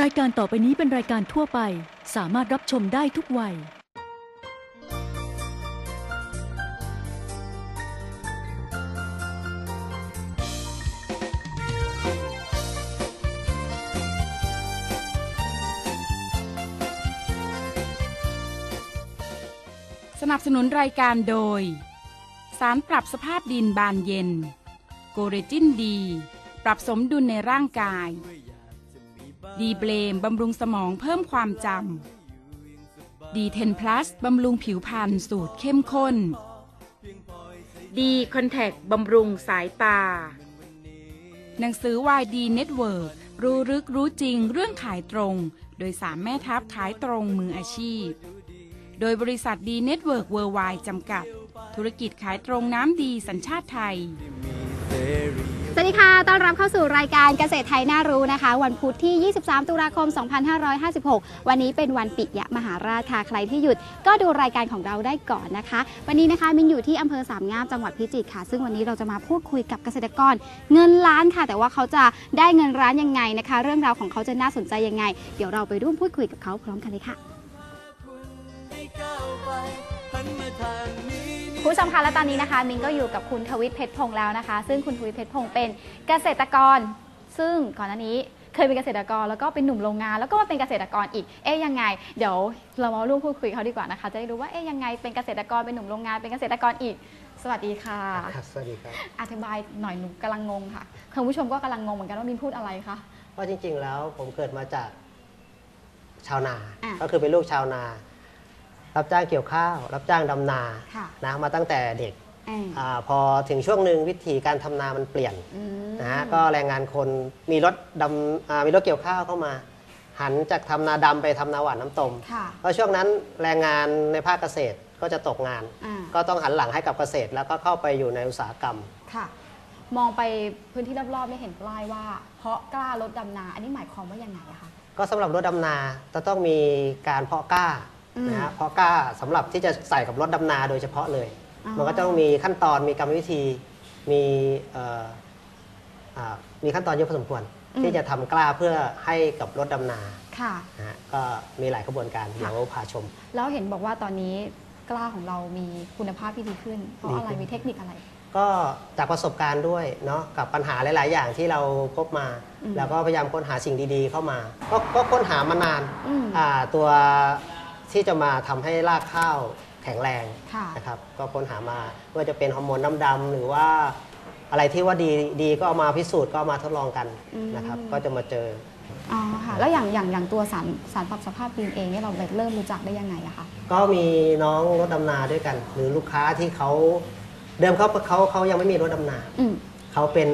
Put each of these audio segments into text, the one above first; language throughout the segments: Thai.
รายการต่อไปนี้เป็นรายการทั่วไป สามารถรับชมได้ทุกวัย สนับสนุนรายการโดย สารปรับสภาพดินบานเย็น โกเรจินดี ปรับสมดุลในร่างกาย ดีเบลมบำรุงสมองเพิ่มความจำดีเทนพลัสบำรุงผิวพรรณสูตรเข้มข้น ดีคอนแทคบำรุงสายตา หนังสือวายดีเน็ตเวิร์รู้ลึกรู้จริงเรื่องขายตรง โดยสามแม่ทัพขายตรงมืออาชีพ โดยบริษัทดีเน็ตเวิร์กเวิร์ไวจำกัด ธุรกิจขายตรงน้ำดีสัญชาติไทย สวัสดีค่ะ ต้อนรับเข้าสู่รายการเกษตรไทยน่ารู้นะคะ วันพุธที่ 23 ตุลาคม 2556 วันนี้เป็นวันปิยะมหาราชค่ะ ใครที่หยุดก็ดูรายการของเราได้ก่อนนะคะ วันนี้นะคะมินอยู่ที่อำเภอสามงามจังหวัดพิจิตรค่ะ ซึ่งวันนี้เราจะมาพูดคุยกับเกษตรกร เงินล้านค่ะ แต่ว่าเขาจะได้เงินล้านยังไงนะคะ เรื่องราวของเขาจะน่าสนใจยังไง เดี๋ยวเราไปร่วมพูดคุยกับเขาพร้อมกันเลยค่ะ คุณผู้ชมคะและตอนนี้นะคะมินก็อยู่กับคุณทวิตเพชรพงษ์แล้วนะคะ ซึ่งคุณทวิตเพชรพงษ์เป็นเกษตรกร ซึ่งก่อนหน้านี้เคยเป็นเกษตรกรแล้วก็เป็นหนุ่มโรงงาน แล้วก็มาเป็นเกษตรกรอีกเอ๊ยยังไง เดี๋ยวเรามาร่วมพูดคุยเขาดีกว่านะคะ จะได้รู้ว่าเอ๊ยยังไงเป็นเกษตรกรเป็นหนุ่มโรงงานเป็นเกษตรกรอีก สวัสดีค่ะ ครับสวัสดีครับอธิบายหน่อยหนูกำลังงงค่ะคุณผู้ชมก็กำลังงงเหมือนกันว่ามินพูดอะไรคะเพราะจริง ๆ แล้วผมเกิดมาจากชาวนา อะ ก็คือเป็นลูกชาวนา รับจ้างเกี่ยวข้าว รับจ้างดำนาค่ะนะมาตั้งแต่เด็กเอออาพอถึงช่วงหนึ่งวิธีการทำนามันเปลี่ยนอืม นะฮะก็แรงงานคนมีรถดำอ่ามีรถเกี่ยวข้าวเข้ามา หันจากทำนาดำไปทำนาหวานน้ำตม ค่ะ เพราะช่วงนั้นแรงงานในภาคเกษตรก็จะตกงาน อ่า ก็ต้องหันหลังให้กับเกษตร แล้วก็เข้าไปอยู่ในอุตสาหกรรม ค่ะ มองไปพื้นที่รอบๆไม่เห็นป้ายว่า เพราะกล้ารถดำนา อันนี้หมายความว่ายังไงอะคะ ก็สำหรับรถดำนาจะต้องมีการเพาะกล้าอืม นะฮะเพาะกล้าสำหรับที่จะใส่กับรถดำนาโดยเฉพาะเลย อ๋อ มันก็ต้องมีขั้นตอนมีกรรมวิธีมีเอ่ออ่ามีขั้นตอนเยอะพอสมควร ที่จะทำกล้าเพื่อให้กับรถดำนาค่ะ นะฮะก็มีหลายกระบวนการเดี๋ยวพาชม แล้วเห็นบอกว่าตอนนี้กล้าของเรามีคุณภาพที่ดีขึ้น เพราะอะไรดีขึ้น มีเทคนิคอะไร ก็จากประสบการณ์ด้วยเนาะกับปัญหาหลาย ๆ อย่างที่เราพบมา อืมแล้วก็พยายามค้นหาสิ่งดี ๆ เข้ามา ก็ก็ค้นหามานานอืม อ่าตัว ที่จะมาทำให้รากข้าวแข็งแรงค่ะนะครับก็ค้นหามาว่าจะเป็นฮอร์โมนน้ำดำหรือว่าอะไรที่ว่าดีดีก็เอามาพิสูจน์ก็เอามาทดลองกันอืมนะครับ ก็จะมาเจออ๋อค่ะแล้วอย่างอย่างอย่างตัวสารสารปรับสภาพดินเองเนี่ยเราแบบเริ่มรู้จักได้ยังไงอะคะก็มีน้องรถดำนาด้วยกัน หรือลูกค้าที่เขาเดิมเขาเขาเขายังไม่มีรถดำนาอืมเขาเป็น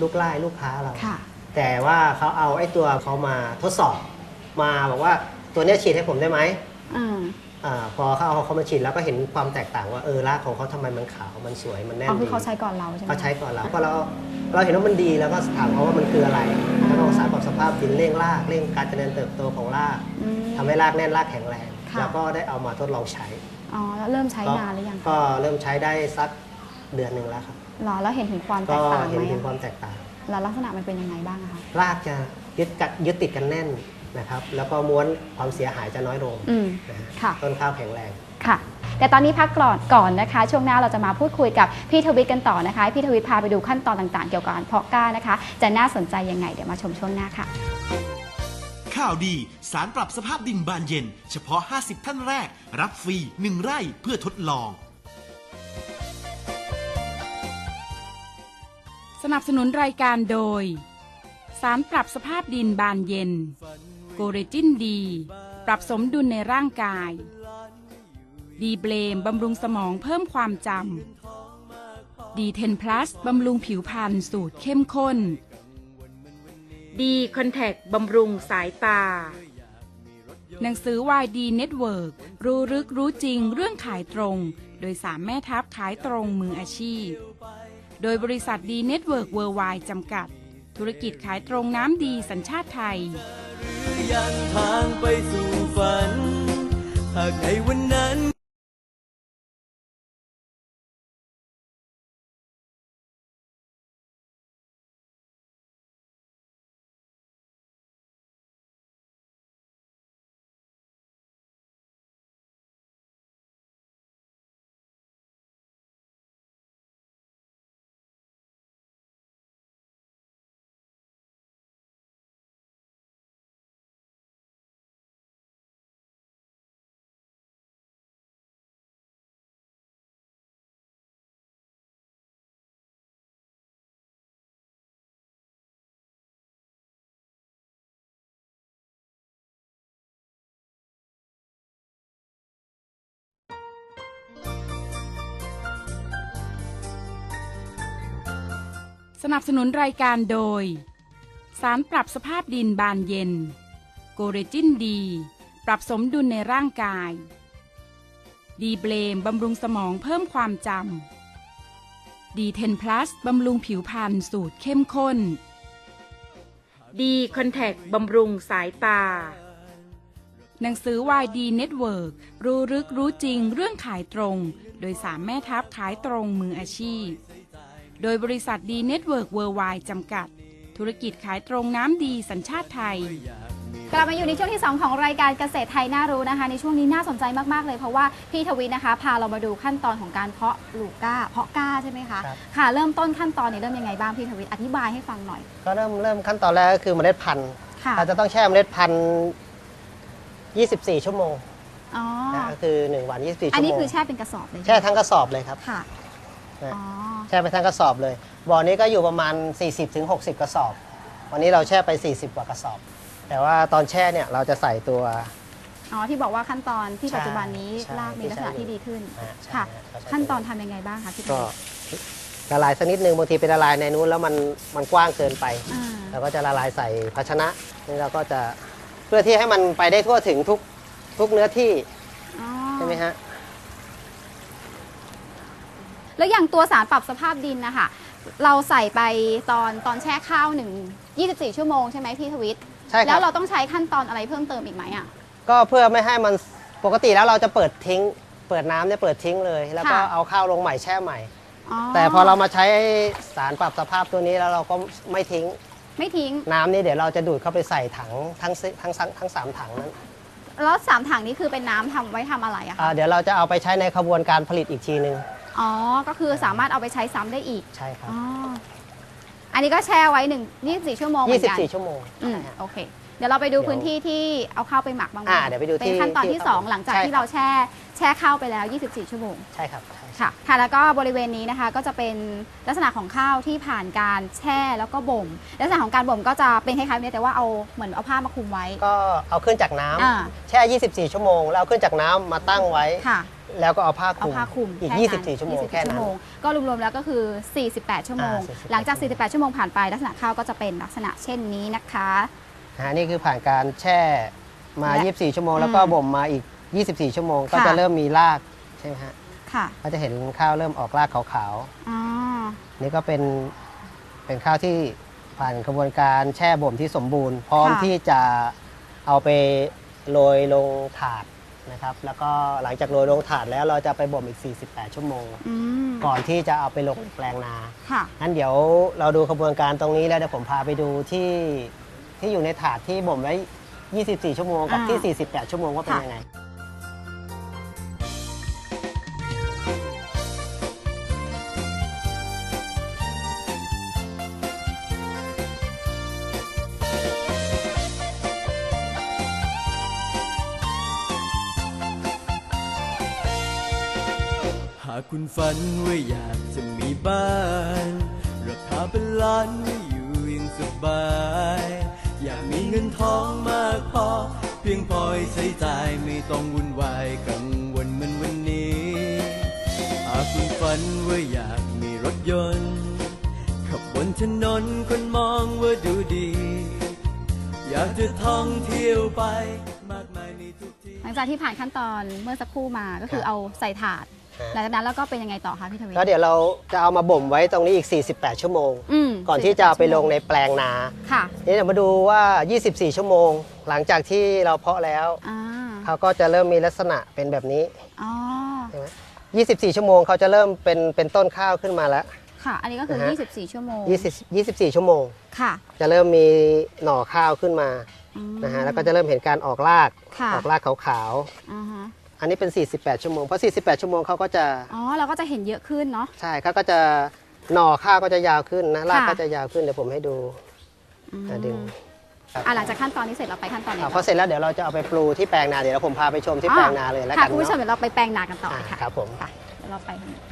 ลูกไล่ลูกค้าเราค่ะแต่ว่าเขาเอาไอ้ตัวเขามาทดสอบ มาบอกว่าตัวเนี้ยฉีดให้ผมได้ไหม อ่าอาพอเขาเอาเขามาฉีดแล้วก็เห็นความแตกต่างว่าเออรากของเขาทำไมมันขาวมันสวยมันแน่นอ๋อคือดีเขาใช้ก่อนเราใช่ไหมเขาใช้ก่อนเราพอเราเราเห็นว่ามันดีแล้วก็ถามเขาว่ามันคืออะไรแล้วก็สารปรับสภาพดินเร่งรากเร่งการเจริญเติบโตของรากอืม ทำให้รากแน่นรากแข็งแรงค่ะ แล้วก็ได้เอามาทดลองใช้อ๋อแล้วเริ่มใช้ก็นานหรือยังคะก็เริ่มใช้ได้สักเดือนหนึ่งแล้วครับหรอแล้วเห็นถึงความแตก็กต่างเห็นไหมถึงความอะแตกต่าง แล้วลักษณะมันเป็นยังไงบ้างอะคะ รากจะยึดกัดยึดติดกันแน่น นะครับแล้วก็ม้วนความเสียหายจะน้อยลงอืมนะฮะค่ะ ต้นข้าวแข็งแรง ค่ะ แต่ตอนนี้พักก่อนก่อนนะคะ ช่วงหน้าเราจะมาพูดคุยกับพี่ทวิตกันต่อนะคะ ให้พี่ทวิตพาไปดูขั้นตอนต่างๆ เกี่ยวกับการเพาะกล้านะคะ จะน่าสนใจยังไงเดี๋ยวมาชมช่วงหน้าค่ะ ข่าวดี สารปรับสภาพดินบานเย็น เฉพาะ 50 ท่านแรก รับฟรี 1 ไร่เพื่อทดลอง สนับสนุนรายการโดย สารปรับสภาพดินบานเย็น โกเรจินดี ปรับสมดุลในร่างกาย ดีเบลมบำรุงสมองเพิ่มความจำดีเทนพลัสบำรุงผิวพรรณสูตรเข้มข้น ดีคอนแทคบำรุงสายตา หนังสือวายดีเน็ตเวิร์รู้ลึกรู้จริงเรื่องขายตรง โดยสามแม่ทัพขายตรงมืออาชีพ โดยบริษัทดีเน็ตเวิร์กเวิร์ไวจำกัด ธุรกิจขายตรงน้ำดีสัญชาติไทย ยังทางไปสู่ฝัน หากในวันนั้น สนับสนุนรายการโดย สารปรับสภาพดินบานเย็น โกเรจินดี ปรับสมดุลในร่างกาย ดีเบลมบำรุงสมองเพิ่มความจำดีเทนพลัสบำรุงผิวพรรณสูตรเข้มข้น ดีคอนแทคบำรุงสายตา หนังสือวายดีเน็ตเวิร์กรู้ลึกรู้จริงเรื่องขายตรง โดยสามแม่ทัพขายตรงมืออาชีพ โดยบริษัทดีเน็ตเวิร์กเวิร์ไวจำกัด ธุรกิจขายตรงน้ำดีสัญชาติไทย กลับมาอยู่ในช่วงที่ 2 ของรายการเกษตรไทยน่ารู้นะคะ ในช่วงนี้น่าสนใจมากๆเลยเพราะว่าพี่ทวินนะคะ พาเรามาดูขั้นตอนของการเพาะปลูกกล้า เพาะกล้าใช่ไหมคะครับ ค่ะเริ่มต้นขั้นตอนนี้เริ่มยังไงบ้างพี่ทวินอธิบายให้ฟังหน่อยก็เริ่มเริ่มขั้นตอนแรกก็คือเมล็ดพันธุ์ค่ะเราจะต้องแช่เมล็ดพันธุ์ 24 ชั่วโมงอ๋อนะก็คือ 1 วัน 24 ชั่วโมงอันนี้คือแช่เป็นกระสอบเลยแช่ทั้งกระสอบเลยครับค่ะนะอ๋อ แช่ไปทั้งกระสอบเลย บ่อนี้ก็อยู่ประมาณ 40-60 กระสอบ วันนี้เราแช่ไป 40 กว่ากระสอบ แต่ว่าตอนแช่เนี่ยเราจะใส่ตัว อ๋อที่บอกว่าขั้นตอนที่ใช่ปัจจุบันนี้ใช่รากมีลักษณะที่ที่ใช้ดีขึ้นอ่าใช่ค่ะเขาใช้ ขั้นตอนทำยังไงบ้างคะพี่ทก็วินละลายสักนิดนึงบางทีเป็นละลายในนู้นแล้วมันมันกว้างเกินไป อ่าเราก็จะละลายใส่ภาชนะนี่เราก็จะเพื่อที่ให้มันไปได้ทั่วถึงทุกทุกเนื้อที่อ๋อใช่ไหมฮะ แล้วอย่างตัวสารปรับสภาพดินนะคะเราใส่ไปตอนตอนแช่ข้าวหนึ่ง24 ชั่วโมงใช่ไหมพี่ทวิตใช่คแล้รัวบเราต้องใช้ขั้นตอนอะไรเพิ่มเติมอีกไหมอะ ก็เพื่อไม่ให้มันปกติแล้วเราจะเปิดทิ้ง เปิดน้ำเนี่ยเปิดทิ้งเลย แล้วก็ค่ะ เอาข้าวลงใหม่แช่ใหม่อ๋อแต่พอเรามาใช้สารปรับสภาพตัวนี้แล้วเราก็ไม่ทิ้งไม่ทิ้ง น้ำนี่เดี๋ยวเราจะดูดเข้าไปใส่ถังทั้งซิทั้งทั้งทั้งสามถังนั้นแล้วสามถังนี้คือเป็นน้ำทำไว้ทำอะไรอะอ่าคะเดี๋ยวเราจะเอาไปใช้ในขบวนการผลิตอีกทีหนึ่ง อ๋อ ก็คือสามารถเอาไปใช้ซ้ำได้อีก ใช่ครับ อ๋อ อันนี้ก็แช่ไว้หนึ่ง24ชั่วโมงเหมือนกัน24 ชั่วโมงอืมใช่ฮะ โอเค เดี๋ยวเราไปดูเดี๋ยวพื้นที่ที่เอาข้าวไปหมักบางอ่าเดี๋ยวไปดูที่เป็นขั้นตอนที่ ที่2 หลังจากใช่ ที่เราแช่แช่ข้าวไปแล้ว 24 ชั่วโมง ใช่ครับใช่ค่ะ ค่ะ แล้วก็บริเวณนี้นะคะก็จะเป็นลักษณะของข้าวที่ผ่านการแช่แล้วก็บ่ม ลักษณะของการบ่มก็จะเป็นคล้ายๆนี้แต่ว่าเอาเหมือนเอาผ้ามาคลุมไว้ ก็เอาขึ้นจากน้ำอ่า แช่ 24 ชั่วโมง แล้วเอาขึ้นจากน้ำมาตั้งไว้ ค่ะ แล้วก็เอาผ้าคเอาลุมผ้าคลุมอีก แค่นั้น24 ชั่วโมง24แค่นั้นก็รวมๆแล้วก็คือ 48 ชั่วโมง อ่า48 หลังจาก 48 ชั่วโมงผ่านไปลักษณะข้าวก็จะเป็นลักษณะเช่นนี้นะคะ นะฮะนี่คือผ่านการแช่มา และ24 ชั่วโมง แล้วก็อืมบ่มมาอีก 24 ชั่วโมง ก็ค่ะ จะเริ่มมีรากใช่ไหมฮะค่ะก็จะเห็นข้าวเริ่มออกรากขาวอ๋อๆนี่ก็เป็นเป็นข้าวที่ผ่านกระบวนการแช่บ่มที่สมบูรณ์ พร้อมค่ะที่จะเอาไปโรยลงถาด นะครับแล้วก็หลังจากโรยลงถาดแล้วเราจะไปบ่มอีก 48 ชั่วโมง อืมก่อนที่จะเอาไปลงแปลงนา ค่ะ งั้นเดี๋ยวเราดูขบวนการตรงนี้แล้วเดี๋ยวผมพาไปดูที่ที่อยู่ในถาดที่บ่มไว้ 24 ชั่วโมงกับอ่าที่ 48 ชั่วโมงว่าเป็นค่ะ ยังไง คุณฝันว่าอยากจะมีบ้าน ราคาเป็นล้านไม่อยู่อยังสบาย อยากมีเงินทองมากพอ เพียงพอให้ใช้จ่ายไม่ต้องวุ่นวายกังวลเหมือนวันนี้หากคุณฝันว่าอยากมีรถยนต์ ขับบนถนนคนมองว่าดูดี อยากจะท่องเที่ยวไปมากมายในทุกที่ หลังจากที่ผ่านขั้นตอนเมื่อสักครู่มาก็คือครับเอาใส่ถาดฮะ หลังจากนั้นแล้วก็เป็นยังไงต่อคะพี่ทวี แล้วเดี๋ยวเราจะเอามาบ่มไว้ตรงนี้อีก 48 ชั่วโมง อืมก่อนที่จะเอาไปลงในแปลงนา ค่ะนี่เดี๋ยวมาดูว่า 24 ชั่วโมง หลังจากที่เราเพาะแล้ว อ่าเขาก็จะเริ่มมีลักษณะเป็นแบบนี้อ๋อใช่ไหม24 ชั่วโมงเขาจะเริ่มเป็นเป็นต้นข้าวขึ้นมาแล้ว ค่ะ อันนี้ก็คือ นะฮะ 24 ชั่วโมง20 24 ชั่วโมง ค่ะจะเริ่มมีหน่อข้าวขึ้นมาอืม นะฮะแล้วก็จะเริ่มเห็นการออกรากค่ะ ออกรากขาวอ่าฮะๆ อันนี้เป็น 48 ชั่วโมง เพราะ 48 ชั่วโมงเขาก็จะอ๋อเราก็จะเห็นเยอะขึ้นเนาะ ใช่เขาก็จะหน่อข้าวก็จะยาวขึ้นนะรากค่ะ ก็จะยาวขึ้นเดี๋ยวผมให้ดูอืมอะดึงครับอะหลังจากขั้นตอนนี้เสร็จเราไปขั้นตอนไหนอะต่พอเสร็จแล้วเดี๋ยวเราจะเอาไปปลูที่แปลงนาเดี๋ยวผมพาไปชมที่แปลงนาเลยแล้วค่ะกันคุณผู้ชมเนาะเดี๋ยวเราไปแปลงนากันต่อเลยค่ะอะครับผม ค่ะเดี๋ยวเราไปกันพี่ทวีอธิ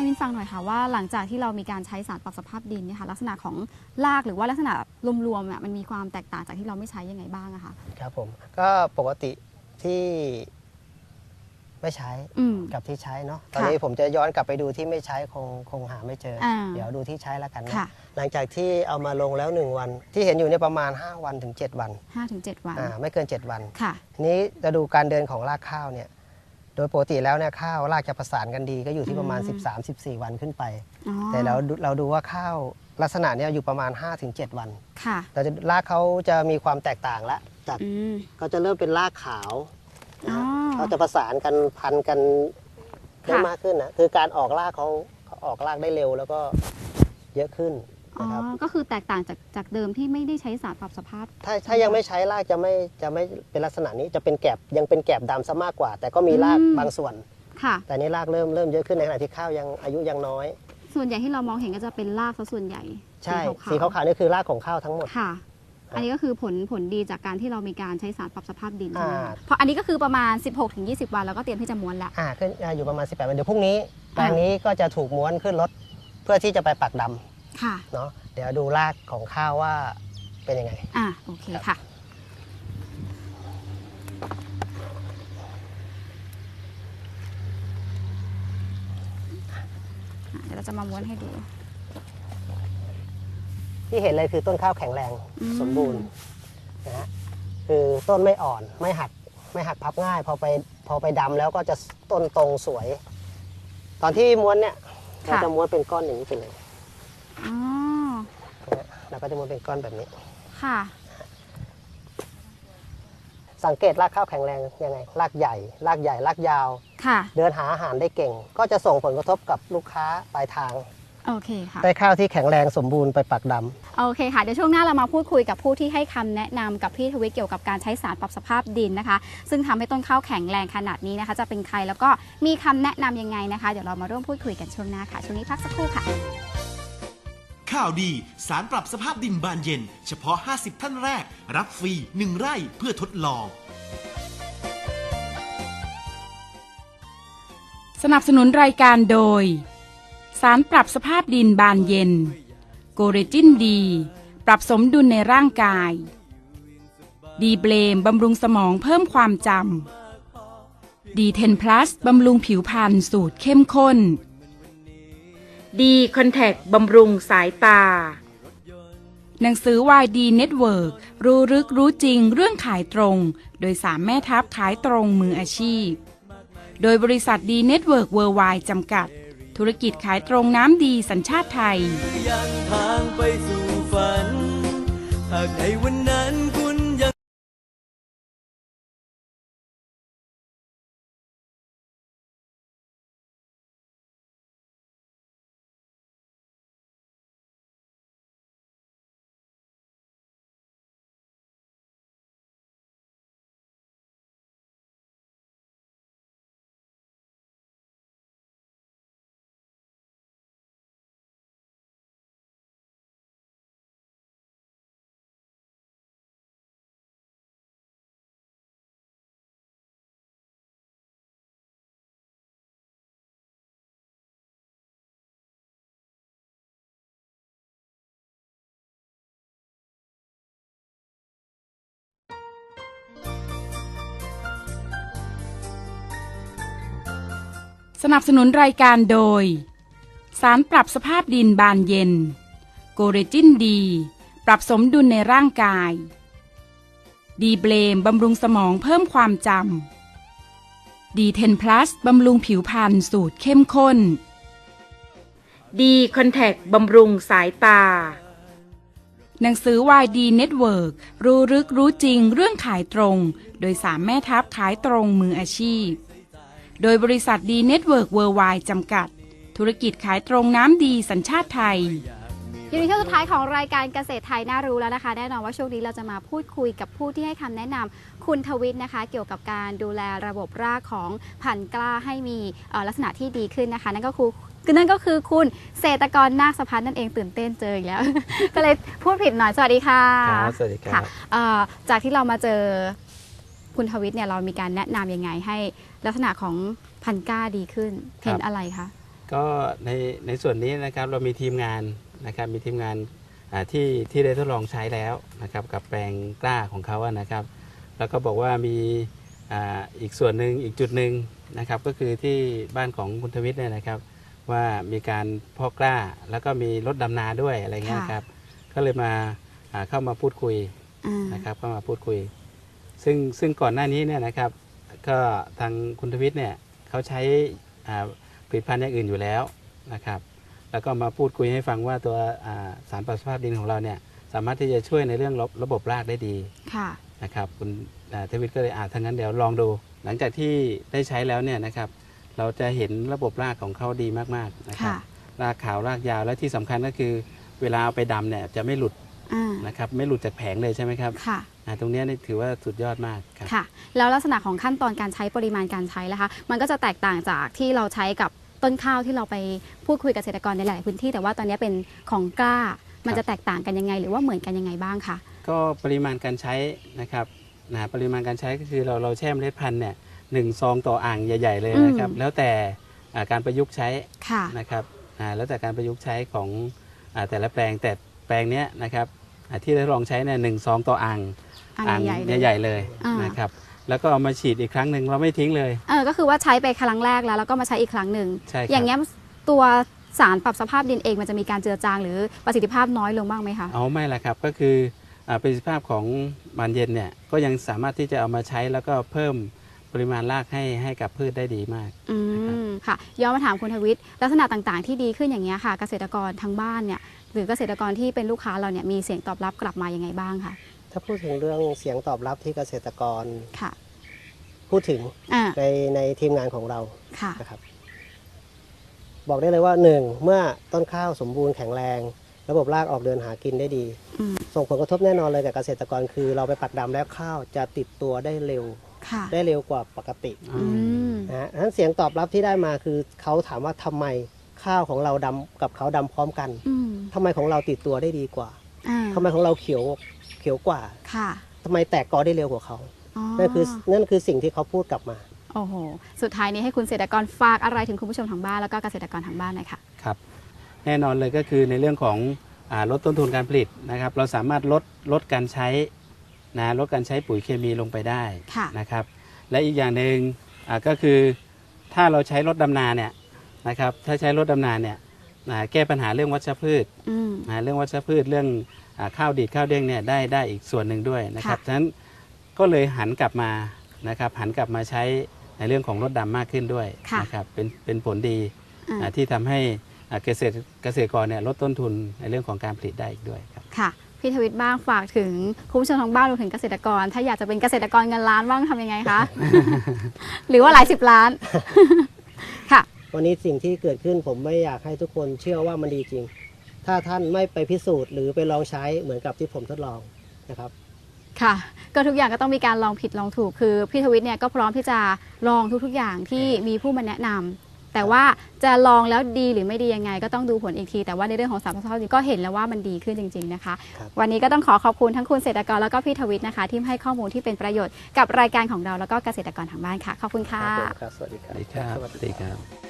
ให้มินฟังหน่อยค่ะว่าหลังจากที่เรามีการใช้สารปรับสภาพดินเนี่ยค่ะลักษณะของรากหรือว่าลักษณะรวมๆอะมันมีความแตกต่างจากที่เราไม่ใช้ยังไงบ้างอะคะครับผมก็ปกติที่ไม่ใช้อืมกับที่ใช้เนาะตค่ะอนนี้ผมจะย้อนกลับไปดูที่ไม่ใช้คงคงหาไม่เจออาเดี๋ยวดูที่ใช้แล้วกันนะค่ะหลังจากที่เอามาลงแล้ว 1 วัน ที่เห็นอยู่เนี่ยประมาณ 5 วันถึง 7 วันห้าถึงเจ็ดวันอ่าไม่เกิน 7 วันค่ะทีนี้จะดูการเดินของรากข้าวเนี่ยโดยปกติแล้วเนี่ยข้าวรากจะประสานกันดีก็อยู่ที่ประมาณอืม13-14 วันขึ้นไป อ๋อแต่เราดูเราดูว่าข้าวลักษณะเนี้ยอยู่ประมาณ 5-7 วัน ค่ะแต่จะรากเขาจะมีความแตกต่างละจากอืมก็จะเริ่มเป็นรากขาวอ๋อเขาจะประสานกันพันกันได้ค่ะ มากขึ้นนะคือการออกรากเขาเขาออกรากได้เร็วแล้วก็เยอะขึ้น อ๋อ นะครับ ก็คือแตกต่างจากจากเดิมที่ไม่ได้ใช้สารปรับสภาพ ถ้าถ้ายังไม่ใช้รากจะไม่จะไม่เป็นลักษณะนี้จะเป็นแกบยังเป็นแกบดำซะมากกว่า แต่ก็มีรากอืม บางส่วน ค่ะ แต่นี่รากเริ่มเริ่มเยอะขึ้นในขณะที่ข้าวยังอายุยังน้อย ส่วนใหญ่ที่เรามองเห็นก็จะเป็นรากซะส่วนใหญ่ใช่ๆสีขาวๆนี่คือรากของข้าวทั้งหมด ค่ะ อันนี้ก็คือผลผลดีจากการที่เรามีการใช้สารปรับสภาพดินใช่ไหมอ่าคะเพราะอันนี้ก็คือประมาณ 16-20 วัน แล้วก็เตรียมที่จะม้วนแล้วอ่าขึ้นอ่าอยู่ประมาณ 18วันเดี๋ยวพรุ่งนี้แปลงนี้ก็จะถูกม้วนขึ้นรถเพื่อที่จะไปปักดำ ค่ะ เนาะเดี๋ยวดูรากของข้าวว่าเป็นยังไง อะโอเคค่ะอะ เดี๋ยวเราจะมาม้วนให้ดู ที่เห็นเลยคือต้นข้าวแข็งแรงอืม สมบูรณ์นะฮะคือต้นไม่อ่อนไม่หักไม่หักพับง่าย พอไปพอไปดำแล้วก็จะต้นตรงสวย ตอนที่ม้วนเนี่ยเราจะม้วนเป็นก้อนอย่างนี้ไปเลยอ๋อนะเรา ก็จะม้วนเป็นก้อนแบบนี้ ค่ะ สังเกตรากข้าวแข็งแรงยังไงรากใหญ่รากใหญ่รากยาว ค่ะ เดินหาอาหารได้เก่ง ก็จะส่งผลกระทบกับลูกค้าปลายทาง โอเคค่ะ ได้ข้าวที่แข็งแรงสมบูรณ์ไปปักดำ โอเคค่ะ เดี๋ยวช่วงหน้าเรามาพูดคุยกับผู้ที่ให้คำแนะนำกับพี่ทวิตเกี่ยวกับการใช้สารปรับสภาพดินนะคะ ซึ่งทำให้ต้นข้าวแข็งแรงขนาดนี้นะคะ จะเป็นใครแล้วก็มีคำแนะนำยังไงนะคะ เดี๋ยวเรามาร่วมพูดคุยกันช่วงหน้าค่ะ ช่วงนี้พักสักครู่ค่ะ ข่าวดี สารปรับสภาพดินบานเย็น เฉพาะ 50 ท่านแรก รับฟรี 1 ไร่เพื่อทดลอง สนับสนุนรายการโดย สารปรับสภาพดินบานเย็น โกเรจินดี ปรับสมดุลในร่างกาย ดีเบลมบำรุงสมองเพิ่มความจำดีเทนพลัสบำรุงผิวพรรณสูตรเข้มข้น ดีคอนแทคบำรุงสายตา หนังสือวายดีเน็ตเวิร์รู้ลึกรู้จริงเรื่องขายตรง โดยสามแม่ทัพขายตรงมืออาชีพ โดยบริษัทดีเน็ตเวิร์กเวิร์ไวจำกัด ธุรกิจขายตรงน้ำดีสัญชาติไทย สนับสนุนรายการโดย สารปรับสภาพดินบานเย็น โกเรจินดี ปรับสมดุลในร่างกาย ดีเบลมบำรุงสมองเพิ่มความจำดีเทนพลัสบำรุงผิวพรรณสูตรเข้มข้น ดีคอนแทคบำรุงสายตา หนังสือวายดีเน็ตเวิร์รู้ลึกรู้จริงเรื่องขายตรง โดยสามแม่ทัพขายตรงมืออาชีพ โดยบริษัทดีเน็ตเวิร์กเวิร์ไวจำกัด ธุรกิจขายตรงน้ำดีสัญชาติไทย อยู่ในช่วงสุดท้ายของรายการเกษตรไทยน่ารู้แล้วนะคะ แน่นอนว่าช่วงนี้เราจะมาพูดคุยกับผู้ที่ให้คำแนะนำคุณทวิทย์นะคะ เกี่ยวกับการดูแลระบบรากของพันธุ์กล้าให้มีเอ่อลักษณะที่ดีขึ้นนะคะ นั่นก็คือคือนั่นก็คือคุณเศรษฐกรนาคสะพันธ์นั่นเองตื่นเต้นเจออีกแล้ว ก็เลยพูดผิดหน่อยสวัสดีค่ะครับสวัสดีครับค่ะเอ่อจากที่เรามาเจอ คุณทวิทย์เนี่ยเรามีการแนะนำยังไงให้ลักษณะของพันธุ์กล้าดีขึ้นเห็นอะไรคะก็ในในส่วนนี้นะครับเรามีทีมงานนะครับมีทีมงานอ่าที่ที่ได้ทดลองใช้แล้วนะครับกับแปลงกล้าของเขาอะนะครับ แล้วก็บอกว่ามีอ่าอีกส่วนหนึ่งอีกจุดหนึ่งนะครับ ก็คือที่บ้านของคุณทวิทย์เนี่ยนะครับ ว่ามีการเพาะกล้าแล้วก็มีรถดำนาด้วยอะไรเงี้ยค่ะครับ ก็เลยมาอ่าเข้ามาพูดคุยอ่านะครับก็มาพูดคุย ซึ่งซึ่งก่อนหน้านี้เนี่ยนะครับก็ทางคุณทวิทย์เนี่ยเขาใช้อ่าผลิตภัณฑ์อย่างอื่นอยู่แล้วนะครับแล้วก็มาพูดคุยให้ฟังว่าตัวอ่าสารปรับสภาพดินของเราเนี่ยสามารถที่จะช่วยในเรื่องระระบบรากได้ดีค่ะนะครับคุณอ่าทวิทย์ก็เลยอาทั้างนั้นเดี๋ยวลองดู หลังจากที่ได้ใช้แล้วเนี่ยนะครับเราจะเห็นระบบรากของเขาดีมากๆนะครับค่ะรากขาวรากยาวและที่สำคัญก็คือเวลาเอาไปดำเนี่ยจะไม่หลุด อ่า นะครับไม่หลุดจากแผงเลยใช่ไหมครับค่ะ อ่าตรงเนี้ยนี่ถือว่าสุดยอดมากครับ ค่ะ แล้วลักษณะของขั้นตอนการใช้ปริมาณการใช้ล่ะคะ มันก็จะแตกต่างจากที่เราใช้กับต้นข้าวที่เราไปพูดคุยกับเกษตรกรในหลายๆพื้นที่ แต่ว่าตอนนี้เป็นของกล้า มันจะแตกต่างกันยังไง หรือว่าเหมือนกันยังไงบ้างคะ ก็ปริมาณการใช้นะครับนะปริมาณการใช้ก็คือเราเราแช่เมล็ดพันธุ์เนี่ยหนึ่งซองต่ออ่างใหญ่ ๆ เลยนะครับ อืม แล้วแต่อ่าการประยุกต์ใช้ค่ะ นะครับอ่าแล้วแต่การประยุกต์ใช้ของอาแต่ละแปลงแต่แปลงเนี้ยนะครับ อ่าที่ได้ลองใช้เนี่ยหนึ่งซองต่ออ่างอ่างใหญ่ๆเลย ใหญ่ๆเลยอ่าน นะครับ แล้วก็เอามาฉีดอีกครั้งหนึ่งเราไม่ทิ้งเลย เออก็คือว่าใช้ไปครั้งแรกแล้วแล้วก็มาใช้อีกครั้งหนึ่ง ใช่ครับอย่างเงี้ยตัวสารปรับสภาพดินเองมันจะมีการเจือจางหรือประสิทธิภาพน้อยลงบ้างไหมคะ เอาไม่ละครับก็คืออาประสิทธิภาพของมันเย็นเนี่ยก็ยังสามารถที่จะเอามาใช้แล้วก็เพิ่มปริมาณรากให้ให้กับพืชได้ดีมาก อืมค่ะย้อนมาถามคุณทวิทย์ลักษณะต่างๆที่ดีขึ้นอย่างเงี้ยค่ะ เกษตรกรทางบ้านเนี่ย หรือเกษตรกรที่เป็นลูกค้าเราเนี่ยมีเสียงตอบรับกลับมายังไงบ้างคะถ้าพูดถึงเรื่องเสียงตอบรับที่เกษตรกรค่ะพูดถึงอ่าในในทีมงานของเราค่ะนะครับ บอกได้เลยว่าหนึ่งเมื่อต้นข้าวสมบูรณ์แข็งแรง ระบบรากออกเดินหากินได้ดี อืมส่งผลกระทบแน่นอนเลยกับเกษตรกรคือเราไปปัดดำแล้วข้าวจะติดตัวได้เร็ว ค่ะได้เร็วกว่าปกติอืมนะฮะฉะนั้นเสียงตอบรับที่ได้มาคือเขาถามว่าทำไมข้าวของเราดำกับเขาดำพร้อมกัน อืม ทำไมของเราติดตัวได้ดีกว่าอ่าทำไมของเราเขียวเขียวกว่าค่ะทำไมแตกกอได้เร็วกว่าเขาอ๋อนั่นคือนั่นคือสิ่งที่เขาพูดกลับมาโอ้โหสุดท้ายนี้ให้คุณเกษตรกรฝากอะไรถึงคุณผู้ชมทางบ้านแล้วก็เกษตรกรทางบ้านหน่อยค่ะครับ แน่นอนเลยก็คือในเรื่องของอาลดต้นทุนการผลิตนะครับ เราสามารถลดลดการใช้นะลดการใช้ปุ๋ยเคมีลงไปได้ค่ะนะครับ และอีกอย่างหนึ่งอ่าก็คือถ้าเราใช้รถดำนาเนี่ยนะครับถ้าใช้รถดำนาเนี่ยอ่า แก้ปัญหาเรื่องวัชพืชอืมนะเรื่องวัชพืชเรื่องอาข้าวดีดข้าวเด้งเนี่ยได้ได้อีกส่วนหนึ่งด้วยนะครับค่ะฉะนั้นก็เลยหันกลับมานะครับหันกลับมาใช้ในเรื่องของรถดำมากขึ้นด้วยนะครับเป็นเป็นผลดีอ่าอ่าที่ทำให้อ่าเกษตรเกษตรกรเนี่ยลดต้นทุนในเรื่องของการผลิตได้อีกด้วยครับค่ะพี่ทวิตบ้างฝากถึงคุณผู้ชมทางบ้านรวมถึงเกษตรกร ถ้าอยากจะเป็นเกษตรกรเงินล้านบ้างทำยังไงคะ หรือว่าหลายสิบล้านค่ะ วันนี้สิ่งที่เกิดขึ้นผมไม่อยากให้ทุกคนเชื่อว่ามันดีจริง ถ้าท่านไม่ไปพิสูจน์หรือไปลองใช้เหมือนกับที่ผมทดลองนะครับค่ะ ก็ทุกอย่างก็ต้องมีการลองผิดลองถูก คือพี่ทวิตเนี่ยก็พร้อมที่จะลองทุกๆอย่างที่มีผู้มาแนะนำแต่ว่าจะลองแล้วดีหรือไม่ดียังไง ก็ต้องดูผลอีกที แต่ว่าในเรื่องของสารพัดก็เห็นแล้วว่ามันดีขึ้นจริง ๆนะคะครับวันนี้ก็ต้องขอขอบคุณทั้งคุณเกษตรกรแล้วก็พี่ทวิตนะคะ ที่ให้ข้อมูลที่เป็นประโยชน์กับรายการของเราแล้วก็เกษตรกรทางบ้านค่ะ ขอบคุณค่ะครับสวัสดีคสรับวัสดีครับ สวัสสวัสดีดีคครับรับ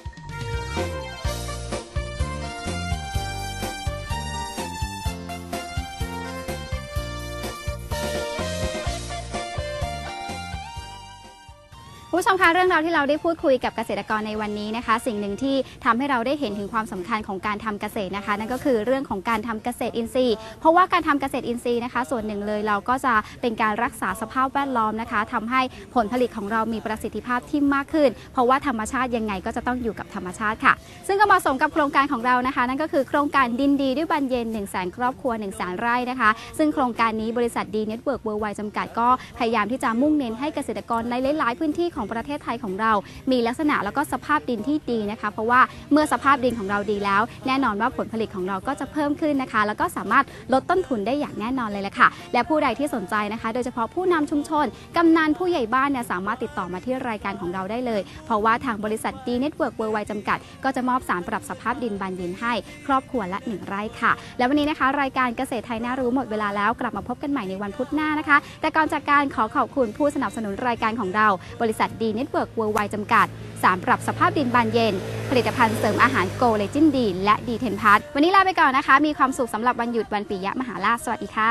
ผู้ชมคะเรื่องราวที่เราได้พูดคุยกับเกษตรกรในวันนี้นะคะ สิ่งหนึ่งที่ทำให้เราได้เห็นถึงความสำคัญของการทำเกษตรนะคะ นั่นก็คือเรื่องของการทำเกษตรอินทรีย์ เพราะว่าการทำเกษตรอินทรีย์นะคะ ส่วนหนึ่งเลยเราก็จะเป็นการรักษาสภาพแวดล้อมนะคะทำให้ผลผลิตของเรามีประสิทธิภาพที่มากขึ้น เพราะว่าธรรมชาติยังไงก็จะต้องอยู่กับธรรมชาติค่ะ ซึ่งก็เหมาะสมกับโครงการของเรานะคะ นั่นก็คือโครงการดินดีด้วยบานเย็น1 0 0 0 0แสนครอบครัว1 0 0 0 0แสนไร่นะคะ ซึ่งโครงการนี้บริษัทดีเน็ตเวิร์กเวิร์ไวจำกัดก็พยายามที่จะมุ่งเน้นให้เกษตรกรในหลาย ๆ พื้นที่ของประเทศไทยของเรา มีลักษณะแล้วก็สภาพดินที่ดีนะคะ เพราะว่าเมื่อสภาพดินของเราดีแล้ว แน่นอนว่าผลผลิตของเราก็จะเพิ่มขึ้นนะคะ แล้วก็สามารถลดต้นทุนได้อย่างแน่นอนเลยละค่ะ และผู้ใดที่สนใจนะคะ โดยเฉพาะผู้นำชุมชนกำนันผู้ใหญ่บ้านเนี่ยสามารถติดต่อมาที่รายการของเราได้เลย เพราะว่าทางบริษัทดีเน็ตเวิร์กเวิร์ไวจำกัด ก็จะมอบสารปรับสภาพดินบานเย็นให้ ครอบครัวละ1ไร่ค่ะ และวันนี้นะคะ รายการเกษตรไทยน่ารู้หมดเวลาแล้วกลับมาพบกันใหม่ในวันพุธหน้านะคะ แต่ก่อนจากการขอขอบคุณผู้สนับสนุนรายการของเรา บริษัทดีเน็ตเวิร์กเวิร์ไวจำกัด สารปรับสภาพดินบานเย็น ผลิตภัณฑ์เสริมอาหารโกเลจินดีและดีเทนพัทวันนี้ลาไปก่อนนะคะ มีความสุขสำหรับวันหยุดวันปิยะมหาราชสวัสดีค่ะ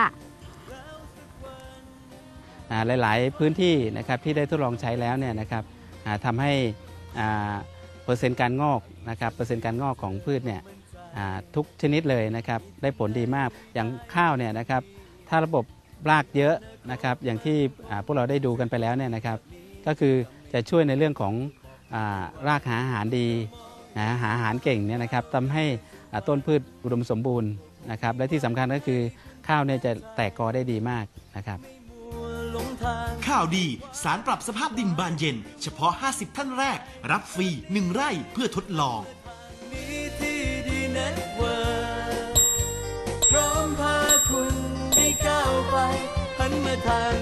หลาย ๆ พื้นที่นะครับที่ได้ทดลองใช้แล้วเนี่ยนะครับทำให้เปอร์เซ็นต์การงอกนะครับเปอร์เซ็นต์การงอกของพืชเนี่ยทุกชนิดเลยนะครับได้ผลดีมากอย่างข้าวเนี่ยนะครับถ้าระบบรากเยอะนะครับอย่างที่พวกเราได้ดูกันไปแล้วเนี่ยนะครับ ก็คือจะช่วยในเรื่องของอารากหาอาหารดีนะหาอาหารเก่งเนี่ยนะครับทำให้อ่าต้นพืชอุดมสมบูรณ์นะครับ และที่สำคัญก็คือข้าวเนี่ยจะแตกกอได้ดีมากนะครับหลงทางข่าวดีสารปรับสภาพดินบานเย็น เฉพาะ 50 ท่านแรก รับฟรี 1 ไร่เพื่อทดลองมีที่ดีเน็ตเวิร์พร้อมพาคุณให้ก้าวไปหันมาทาง